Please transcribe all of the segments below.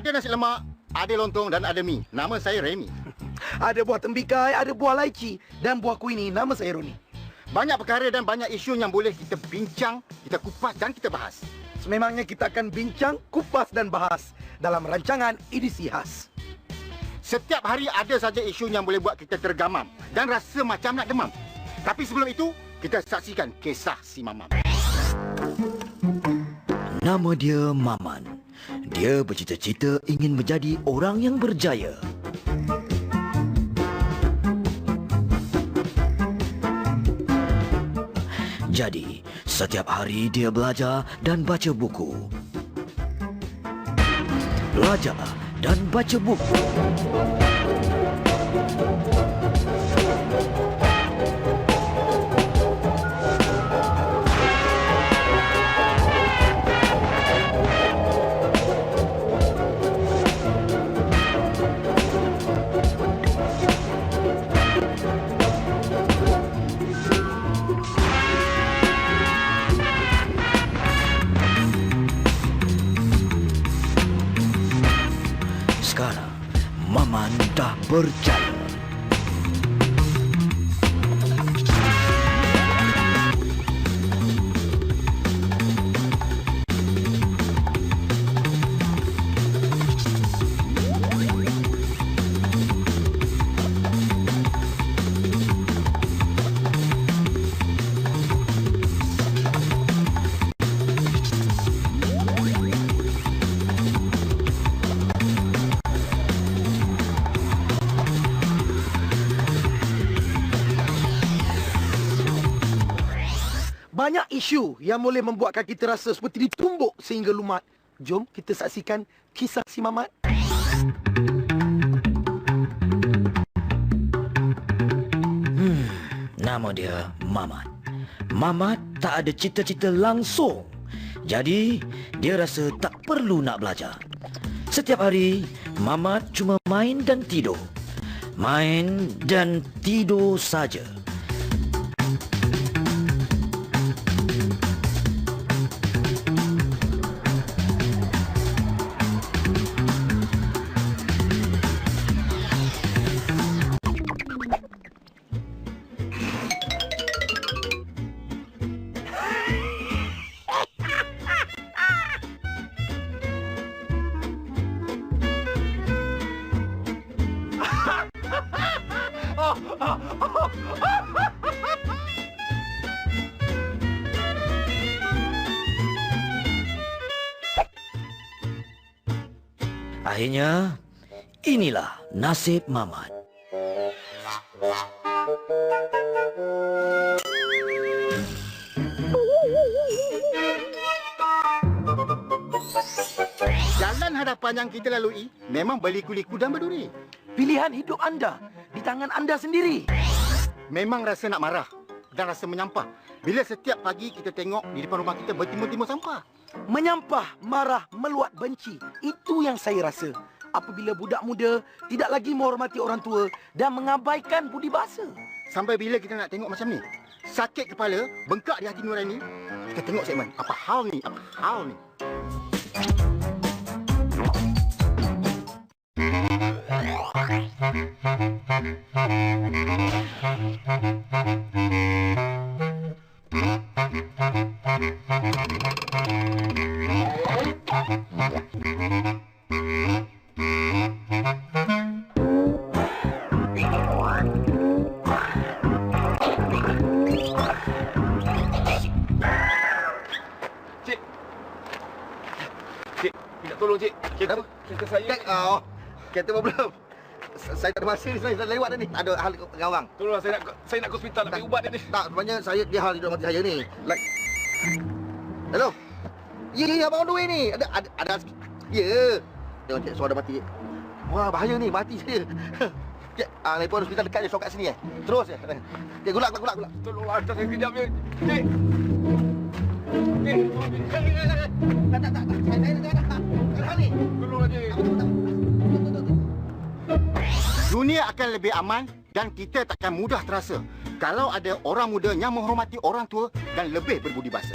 Ada nasi lemak, ada lontong dan ada mi. Nama saya Remy. Ada buah tembikai, ada buah laici dan buah kuini. Nama saya Roni. Banyak perkara dan banyak isu yang boleh kita bincang, kita kupas dan kita bahas. Sememangnya kita akan bincang, kupas dan bahas dalam rancangan edisi khas. Setiap hari ada saja isu yang boleh buat kita tergamam dan rasa macam nak demam. Tapi sebelum itu, kita saksikan kisah si Mamam. Nama dia Maman. Dia bercita-cita ingin menjadi orang yang berjaya. Jadi, setiap hari dia belajar dan baca buku. Belajar dan baca buku. Maman dah Banyak isu yang boleh membuatkan kita rasa seperti ditumbuk sehingga lumat. Jom kita saksikan kisah si Mamat. Nama dia Mamat. Mamat tak ada cita-cita langsung. Jadi, dia rasa tak perlu nak belajar. Setiap hari, Mamat cuma main dan tidur. Main dan tidur saja. Akhirnya, inilah nasib Mamat. Jalan hadapan yang kita lalui memang berliku-liku dan berduri. Pilihan hidup anda di tangan anda sendiri. Memang rasa nak marah dan rasa menyampah. Bila setiap pagi kita tengok di depan rumah kita bertimbun-timbun sampah. Menyampah, marah, meluat benci. Itu yang saya rasa. Apabila budak muda tidak lagi menghormati orang tua dan mengabaikan budi bahasa. Sampai bila kita nak tengok macam ni? Sakit kepala, bengkak di hati nurani. Kita tengok segmen. Apa hal ni? Apa hal ni? Cik. Cik, minta tolong cik. Kereta, Kenapa? kereta saya. Kek, oh, kereta problem. S- Saya tak saya lewat dah ni. Ada hal dengan orang. Tolonglah saya nak saya nak ke hospital nak ambil ubat dia ni. Tak, sebenarnya saya dia hal hidup mati saya ni. Like Hello. Ya, ya, abang on the way ni. Ada ada ada Ya. Tengok cik, suara mati. Wah, bahaya ni, mati saya. Cik, ah, telefon hospital dekat je, so kat sini eh. Terus je. Cik, gulak, gulak, gulak. Tolonglah hantar saya kejap ya. Cik. Cik, tolong, cik. Tak, tak, tak. Saya saya dah. Kat ni. Tolonglah cik. Dunia akan lebih aman dan kita takkan mudah terasa kalau ada orang muda yang menghormati orang tua dan lebih berbudi bahasa.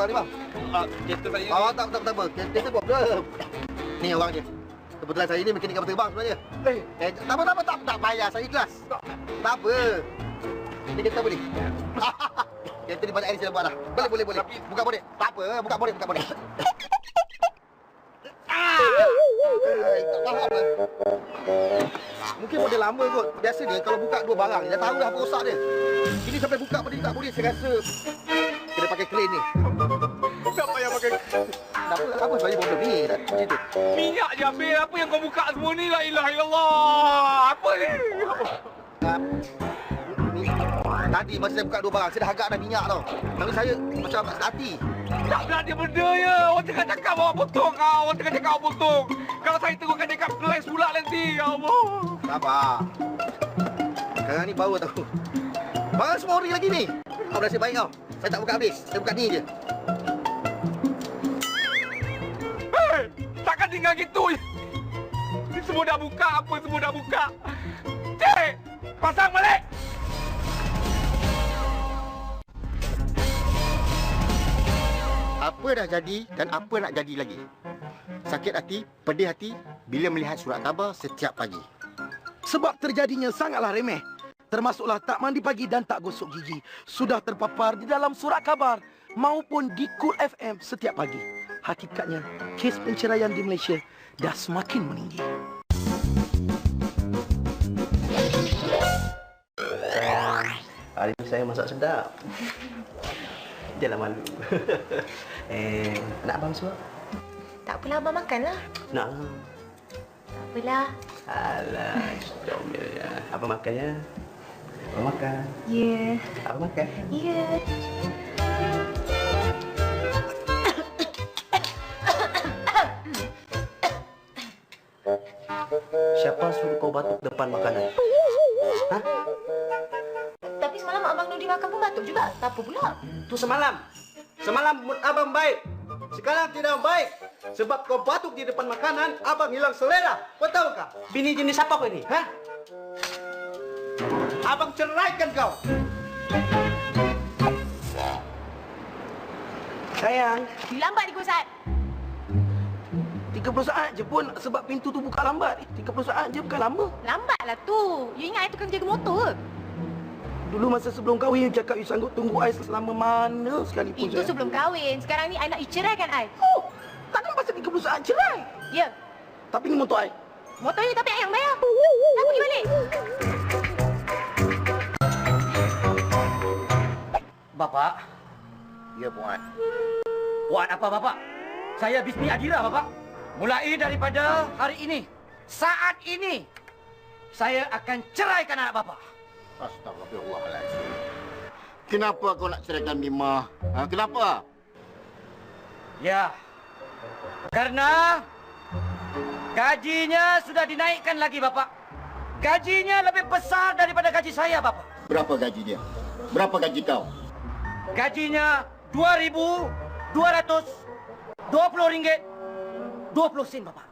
Apa ni bang? Ah, kereta saya ni. Oh tak tak tak apa. Kereta buat problem. Ni orang dia. Kebetulan saya ni mekanik kapal terbang sebenarnya. Eh, Eh, tak apa tak apa tak, tak payah saya ikhlas. Tak apa. Ni kereta boleh. kereta ni banyak air saya buat dah. Boleh boleh boleh. Tapi- Buka bodek. Tak apa, buka bodek buka bodek. Ah! Eh, tak faham lah. Mungkin model lama kot. Biasa dia kalau buka dua barang, dia dah tahu dah apa rosak dia. Ini sampai buka benda tak boleh saya rasa kena pakai crane ni. Tak payah pakai Tak apa, apa sebenarnya problem ni? Tak macam tu. minyak je ambil. Apa yang kau buka semua ni? La ilaha illallah. Apa ni? Ah, ni, tadi masa saya buka dua barang, saya dah agak dah minyak tau. Tapi saya macam tak hati. Tak berat dia benda ya. Orang tengah cakap bawa potong kau. Orang tengah cakap bawa potong. Kalau saya teruskan dekat kelas pula nanti. Ya Allah. Sabar. Sekarang ni baru tahu. Barang semua ori lagi ni. Kau nasib baik kau. Saya tak buka habis. Saya buka ni je. Hei, takkan tinggal gitu. Ni semua dah buka. Apa semua dah buka. Cik, pasang balik. Apa dah jadi dan apa nak jadi lagi? Sakit hati, pedih hati bila melihat surat khabar setiap pagi. sebab terjadinya sangatlah remeh. Termasuklah tak mandi pagi dan tak gosok gigi. Sudah terpapar di dalam surat khabar maupun di Cool FM setiap pagi. Hakikatnya, kes penceraian di Malaysia dah semakin meninggi. Hari ni saya masak sedap. Janganlah malu. eh, nak abang suap? Tak apalah abang makanlah. Nak. Tak apalah. Alah, comel ya. Abang makan ya. Abang makan. Ya. Abang makan. Ya. Siapa suruh kau batuk depan makanan? Ha? Tapi semalam abang Nudi makan pun batuk juga. Tak apa pula. Tu semalam. Semalam mood abang baik. Sekarang tidak baik. Sebab kau batuk di depan makanan, abang hilang selera. Kau tahu kah? Bini jenis apa kau ini? Ha? Abang ceraikan kau. Sayang, Lambat ni Ustaz. 30 saat je pun sebab pintu tu buka lambat. Eh, 30 saat je bukan lama. Lambatlah tu. You ingat I tukang jaga motor ke? Dulu masa sebelum kahwin you cakap you sanggup tunggu I selama mana sekalipun. Itu sayang. sebelum kahwin. Sekarang ni I nak you ceraikan I. Oh, takkan pasal 30 saat cerai. Ya. Tapi ni motor I. Motor you tapi I yang bayar. Dah pergi balik. Bapak, Ya, Puan. buat apa Bapak? Saya Bismi Adira, Bapak. Mulai daripada hari ini, saat ini, saya akan ceraikan anak Bapak. Astagfirullahaladzim. Kenapa kau nak ceraikan Mima? Ha, kenapa? Ya, karena gajinya sudah dinaikkan lagi, Bapak. Gajinya lebih besar daripada gaji saya, Bapak. Berapa gaji dia? Berapa gaji kau? Gajinya RM2,220 ringgit 20 sen, Bapak.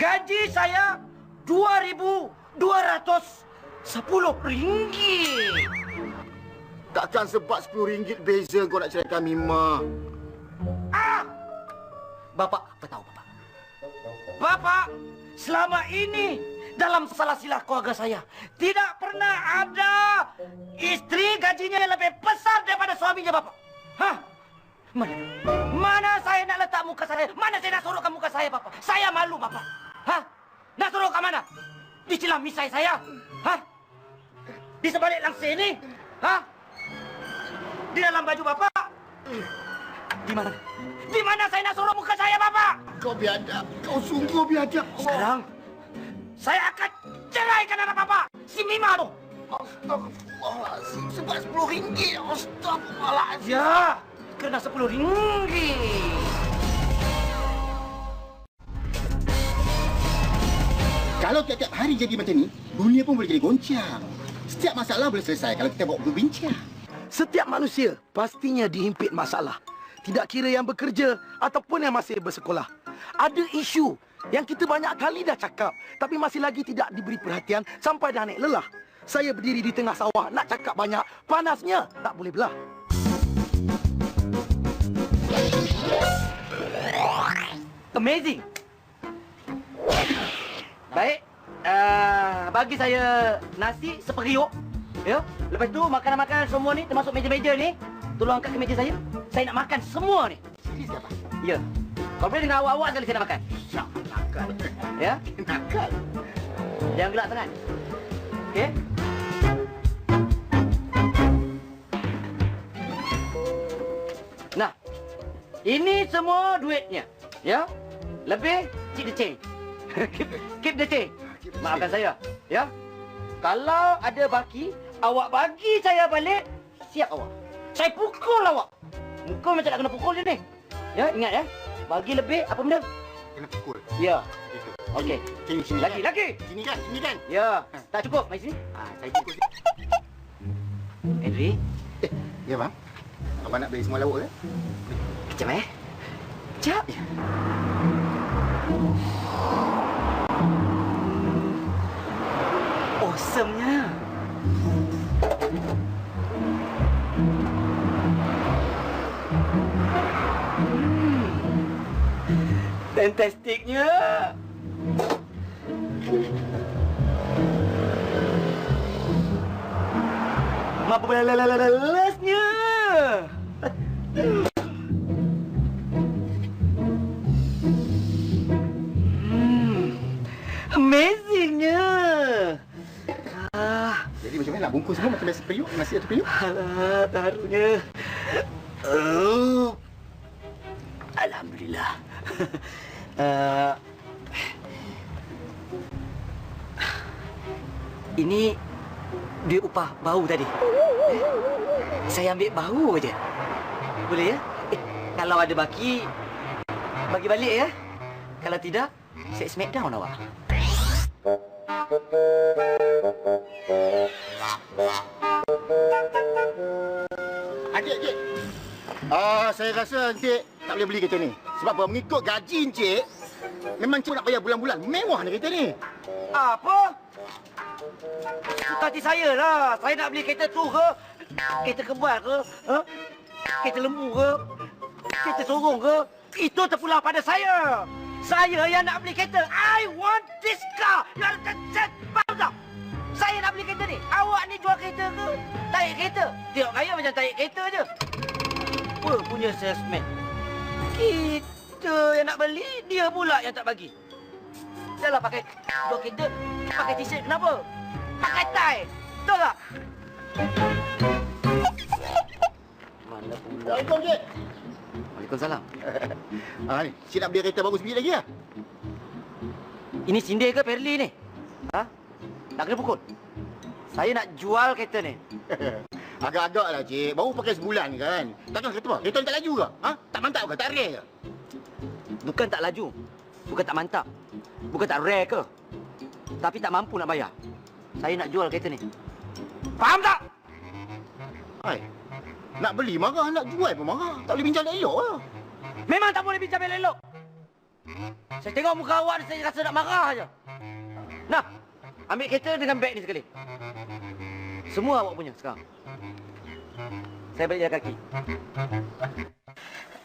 Gaji saya RM2,210 ringgit. Takkan sebab RM10 beza kau nak ceraikan Mima? Ah! Bapak apa tahu, Bapak? Bapak selama ini dalam salah silah keluarga saya tidak pernah ada istri gajinya yang lebih besar daripada suaminya, Bapak. Hah? Mana? Mana saya nak letak muka saya? Mana saya nak sorokkan muka saya, Bapak? Saya malu, Bapak. Hah? Nak sorok ke mana? Di celah misai saya? Hah? Di sebalik langsir ini? Hah? Di dalam baju Bapak? Di mana? Di mana saya nak sorok muka saya, Bapak? Kau biadab. Kau sungguh biadab. Sekarang, saya akan ceraikan anak Bapak, si Mima tu. Astagfirullahaladzim. Sebab RM10. Astagfirullahaladzim. Ya, kena sepuluh ringgit. Kalau tiap-tiap hari jadi macam ni, dunia pun boleh jadi goncang. Setiap masalah boleh selesai kalau kita bawa berbincang. Setiap manusia pastinya dihimpit masalah. Tidak kira yang bekerja ataupun yang masih bersekolah. Ada isu Yang kita banyak kali dah cakap, tapi masih lagi tidak diberi perhatian sampai dah naik lelah. Saya berdiri di tengah sawah, nak cakap banyak, panasnya tak boleh belah. Amazing. Baik. Uh, bagi saya nasi seperiuk. Ya. Lepas tu makanan-makanan semua ni termasuk meja-meja ni, tolong angkat ke meja saya. Saya nak makan semua ni. Serius? Ya. Kalau dengan awak-awak sekali saya nak makan. Siap, nakal. Ya. Nakal. Jangan gelak sangat. Okey. Nah. Ini semua duitnya. Ya. Lebih keep the change. keep, keep the change. Maafkan saya. Ya. Kalau ada baki, awak bagi saya balik, siap awak. Saya pukul awak. Muka macam nak kena pukul je ni. Ya, ingat ya. Bagi lebih apa benda? Kena pukul. Ya. Itu. Okey. Sini, sini. Lagi, kan? lagi. Sini kan, sini kan. Ya. Tak cukup. Mari sini. Ah, saya pukul. Henry, Eh, ya bang. Abang nak beli semua lauk ke? kejap eh. Kejap. Awesome-nya. Fantastiknya. Marvelousnya. Hmm. Amazingnya. Ah, Jadi macam mana nak bungkus semua macam biasa periuk, nasi atau periuk? alah, taruhnya. Oh. Alhamdulillah. Uh, ini duit upah bau tadi. Saya ambil bau aja. Boleh ya? Eh, kalau ada baki, bagi balik ya. Kalau tidak, saya smackdown awak. Adik, adik. Ah, saya rasa Encik tak boleh beli kereta ni. Sebab apa? Mengikut gaji Encik, memang Encik nak bayar bulan-bulan. Mewah ni kereta ni. Apa? Suka hati saya lah. Saya nak beli kereta tu ke? Kereta kebal ke? Ha? Kereta lembu ke? Kereta sorong ke? Itu terpulang pada saya. Saya yang nak beli kereta. I want this car. You understand? Faham tak? Saya nak beli kereta ni. Awak ni jual kereta ke? Tarik kereta. Tengok gaya macam tarik kereta je. Apa punya salesman? Kita yang nak beli, dia pula yang tak bagi. Dah lah pakai dua kereta, pakai t-shirt kenapa? Pakai tie. Betul tak? Mana pula? Assalamualaikum, Encik. Waalaikumsalam. Ah, ni. Encik nak beli kereta bagus biji lagi lah. Ini sindir ke Perli ni? Ha? Nak kena pukul? Saya nak jual kereta ni. Agak-agak lah, Cik. Baru pakai sebulan kan. Takkan kereta apa? Kereta ni tak laju ke? Ha? Tak mantap ke? Tak rare ke? Bukan tak laju. Bukan tak mantap. Bukan tak rare ke. Tapi tak mampu nak bayar. Saya nak jual kereta ni. Faham tak? Hai. Nak beli marah, nak jual pun marah. Tak boleh bincang elok lah. Memang tak boleh bincang elok. Saya tengok muka awak ni, saya rasa nak marah aja. Nah, ambil kereta dengan beg ni sekali. Semua awak punya sekarang. Saya balik jalan kaki.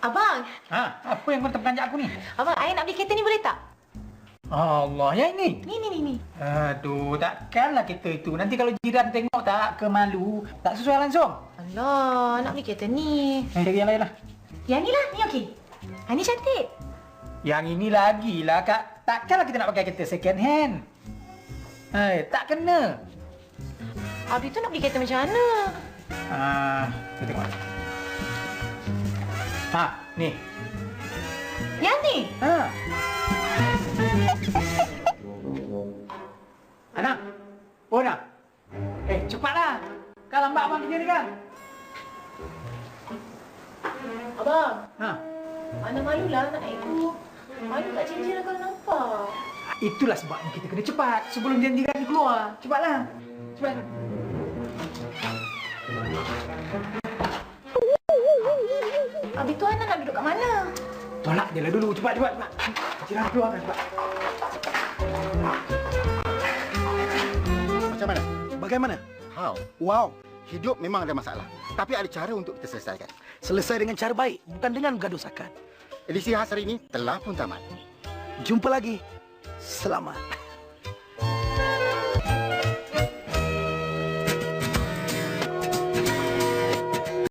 Abang, Ha, apa yang kau terperanjat aku ni? abang, ayah nak beli kereta ni boleh tak? Allah, ya ini. Ni, ni, ni, ni. Aduh, takkanlah kita itu. Nanti kalau jiran tengok tak kemalu, tak sesuai langsung. Alah, nak beli kereta ni. Eh, cari yang lain lah. Yang ni lah, ni okey. Ha, ni cantik. Yang ini lagi lah, Kak. Takkanlah kita nak pakai kereta second hand. Eh, tak kena. Abdi tu nak beli kereta macam mana? Ah, kita tengok. Ha, ni. Yang ni? Ha. Anak. Oh, nak. Eh, cepatlah. Kan lambat abang kerja ni kan? Abang, Ha. mana malulah nak ikut. Malu tak cincin kalau nampak. Itulah sebabnya kita kena cepat sebelum janjikan dia keluar. Cepatlah. Cepat. Abdi tu anak nak duduk kat mana? Tolak je lah dulu. Cepat, cepat, cepat. Jiran keluarkan, Pak. Macam mana? Bagaimana? How? Wow. Hidup memang ada masalah. Tapi ada cara untuk kita selesaikan. Selesai dengan cara baik, bukan dengan gaduh sakan. Edisi khas hari ini telah pun tamat. Jumpa lagi. Selamat.